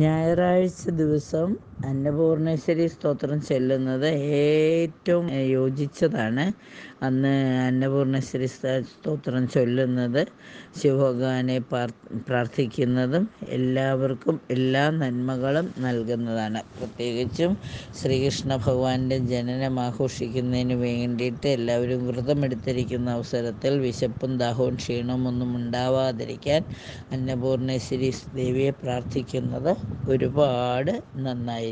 ഞായറാഴ്ച ദിവസം അന്നപൂർണേശ്വരി സ്തോത്രം ചെല്ലുന്നത് ഏറ്റവും യോജിച്ചതാണ്. അന്ന് അന്നപൂർണേശ്വരി സ്തോത്രം ചൊല്ലുന്നത് ശിവഭഗവാനെ പ്രാർത്ഥിക്കുന്നതും എല്ലാവർക്കും എല്ലാ നന്മകളും നൽകുന്നതാണ്. പ്രത്യേകിച്ചും ശ്രീകൃഷ്ണ ഭഗവാന്റെ ജനനം ആഘോഷിക്കുന്നതിന് വേണ്ടിയിട്ട് എല്ലാവരും വ്രതമെടുത്തിരിക്കുന്ന അവസരത്തിൽ വിശപ്പും ദാഹവും ക്ഷീണവും ഒന്നും ഉണ്ടാവാതിരിക്കാൻ അന്നപൂർണേശ്വരി ദേവിയെ പ്രാർത്ഥിക്കുന്നത് ഒരുപാട്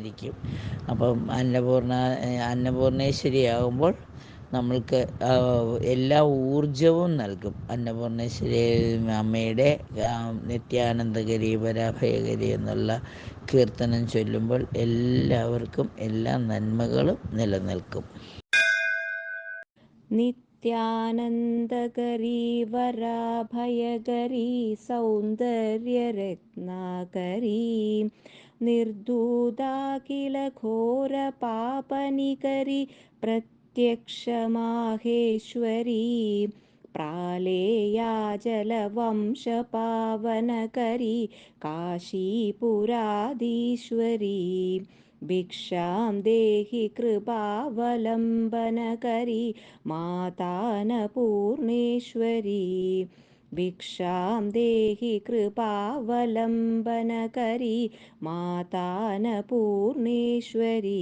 ആയിരിക്കും. അപ്പം അന്നപൂർണ അന്നപൂർണേശ്വരി ആകുമ്പോൾ നമ്മൾക്ക് എല്ലാ ഊർജവും നൽകും. അന്നപൂർണേശ്വരി അമ്മയുടെ നിത്യാനന്ദഗരി പരാഭയഗരി എന്നുള്ള കീർത്തനം ചൊല്ലുമ്പോൾ എല്ലാവർക്കും എല്ലാ നന്മകളും നിലനിൽക്കും. നിത്യാനന്ദഗരി വരാഭയഗരി സൗന്ദര്യരത്നാകരീ निर्दूता किल घोरपापनिकरी प्रत्यक्षमाहेश्वरी प्रालेया जलवंशपावनकरी काशीपुराधीश्वरी भिक्षां देहि कृपावलम्बनकरी मातानपूर्णेश्वरी भिक्षां देहि कृपावलम्बनकरी मातानपूर्णेश्वरी।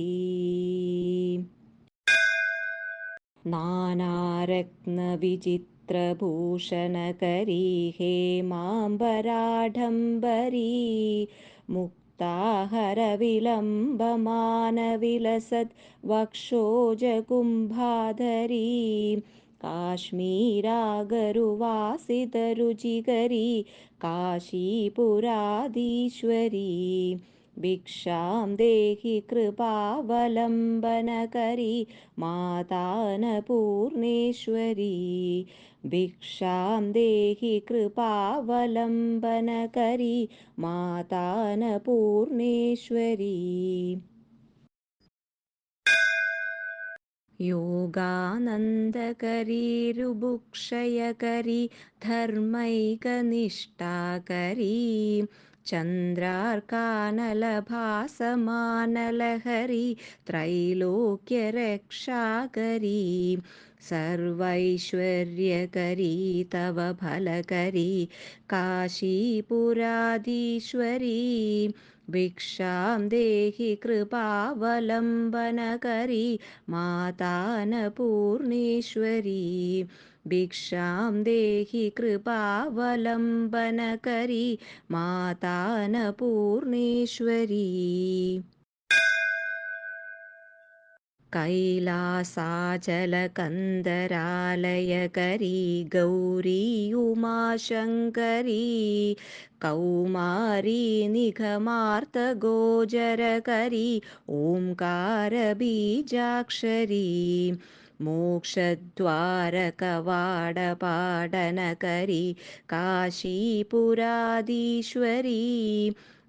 नानारत्नविचित्रभूषणकरी हेमाम्बराढम्बरी मुक् ताहरविलम्बमानविलसत् वक्षोजकुम्भाधरी काश्मीरागरुवासितरुचिकरी काशीपुराधीश्वरी भिक्षां देहि कृपावलम्बनकरी मातानपूर्णेश्वरी भिक्षां देहि कृपावलम्बनकरी मातानपूर्णेश्वरी योगानन्दकरीरुभुक्षयकरी धर्मैकनिष्ठाकरी चन्द्रार्कानलभासमानलहरी त्रैलोक्यरक्षाकरी सर्वैश्वर्यकरी तव फलकरी काशीपुराधीश्वरी भिक्षां देहि कृपावलम्बनकरी मातानपूर्णेश्वरी भिक्षां देहि कृपावलम्बनकरी मातानपूर्णेश्वरी कैलासाचलकन्दरालयकरी गौरी उमाशङ्करी कौमारी निगमार्तगोचरकरी ओङ्कारबीजाक्षरी मोक्षद्वारकवाडपाडनकरी काशीपुराधीश्वरी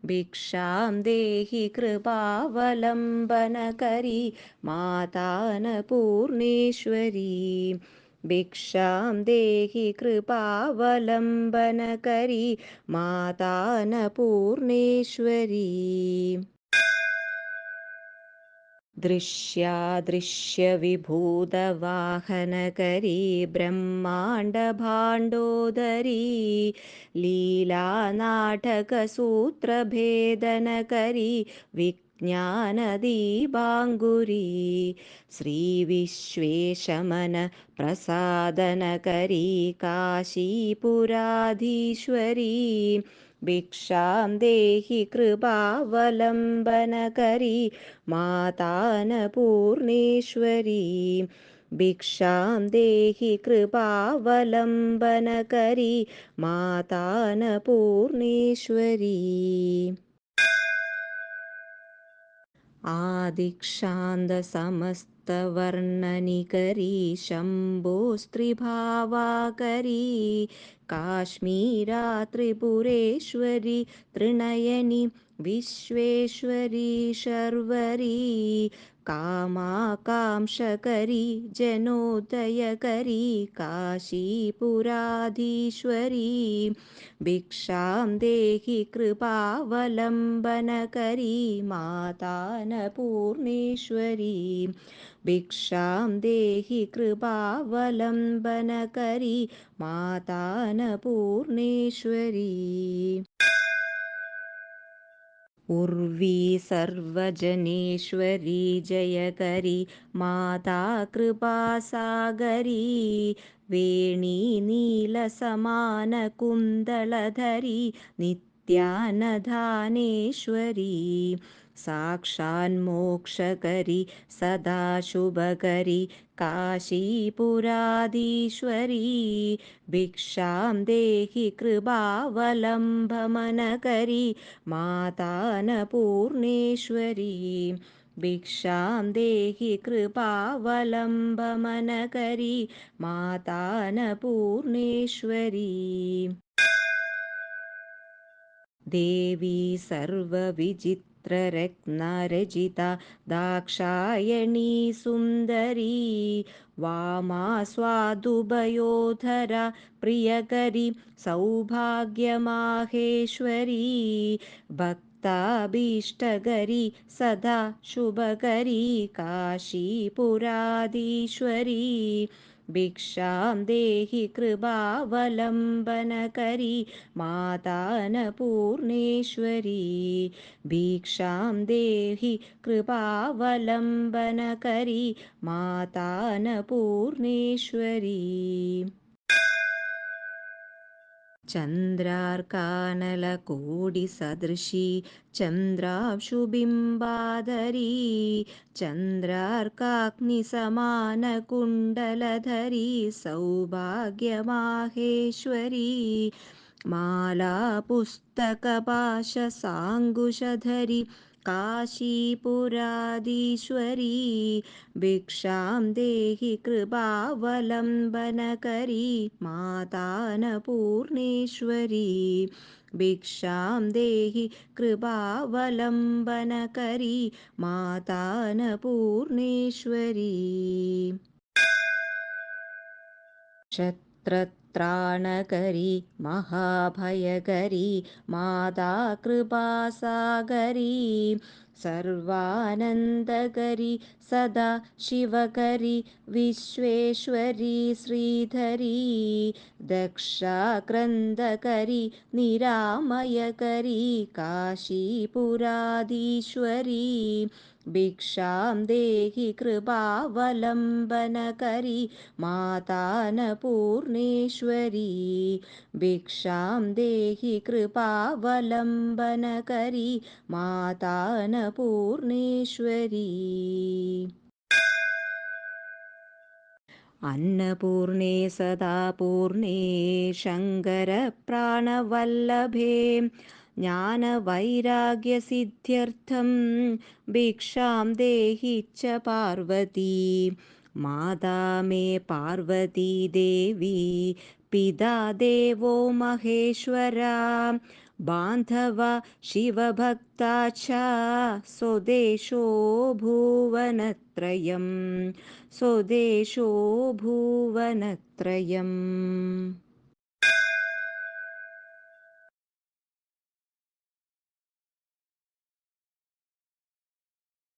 भिक्षां देहि कृपावलम्बनकरी मातानपूर्णेश्वरी। भिक्षां देहि कृपावलम्बनकरी मातानपूर्णेश्वरी दृश्यादृश्यविभूतवाहनकरी ब्रह्माण्डभाण्डोदरी लीलानाटकसूत्रभेदनकरी विज्ञानदीपाङ्गुरी श्रीविश्वेशमनप्रसादनकरी काशीपुराधीश्वरी भिक्षां देहि कृपावलम्बनकरी मातानपूर्णेश्वरी। भिक्षां देहि कृपावलम्बनकरी मातानपूर्णेश्वरी आदिक्षान्तसमस्तवर्णनिकरी शम्भोस्त्रिभावाकरी काश्मीरा त्रिपुरेश्वरी त्रिनयनी विश्वेश्वरी शर्वरी कामाकांक्षकरी जनोदयकरी काशीपुराधीश्वरी भिक्षां देहि कृपावलम्बनकरी मातानपूर्णेश्वरी भिक्षां देहि कृपावलम्बनकरी मातानपूर्णेश्वरी उर्वी सर्वजनेश्वरी जयकरी माता कृपासागरी वेणी नीलसमानकुन्दलधरी नित्यानधानेश्वरी। साक्षान्मोक्षकरी सदा शुभकरी काशीपुराधीश्वरी। भिक्षां देहि कृपावलम्बमनकरी मातानपूर्णेश्वरी। भिक्षां देहि कृपावलम्बमनकरी मातानपूर्णेश्वरी। देवी सर्वविचित्ररत्नरचिता दाक्षायणी सुन्दरी वामा स्वादुभयोधरा प्रियकरी सौभाग्यमाहेश्वरी भक्ताभीष्टकरी सदा शुभकरी काशीपुराधीश्वरी भिक्षां देहि कृपावलम्बनकरी मातानपूर्णेश्वरी। भिक्षां देहि कृपावलम्बनकरी मातानपूर्णेश्वरी चन्द्रार्कानलकोटिसदृशी चन्द्रांशुबिम्बाधरी चन्द्रार्काग्निसमानकुण्डलधरी सौभाग्यमाहेश्वरी मालापुस्तकपाशसाङ्कुशधरी काशीपुराधीश्वरी भिक्षां देहि कृपावलम्बनकरी मातानपूर्णेश्वरी भिक्षां देहि कृपावलम्बनकरी मातानपूर्णेश्वरी क्षत्रत्राणकरी महाभयकरी माता कृपासागरी सर्वानन्दकरी सदा शिवकरी विश्वेश्वरी श्रीधरी, दक्षाक्रन्दकरी निरामयकरी, काशीपुराधीश्वरी, भिक्षां देहि कृपावलम्बनकरी, मातानपूर्णेश्वरी, भिक्षां देहि कृपावलम्बनकरी, मातानपूर्णेश्वरी। अन्नपूर्णे सदा पूर्णे शङ्करप्राणवल्लभे ज्ञानवैराग्यसिद्ध्यर्थं भिक्षां देहि च पार्वती माता मे पार्वती देवी पिता देवो महेश्वरा बान्धवा शिवभक्ता च स्वदेशो भुवनत्रयम्। स्वदेशो भुवनत्रयम्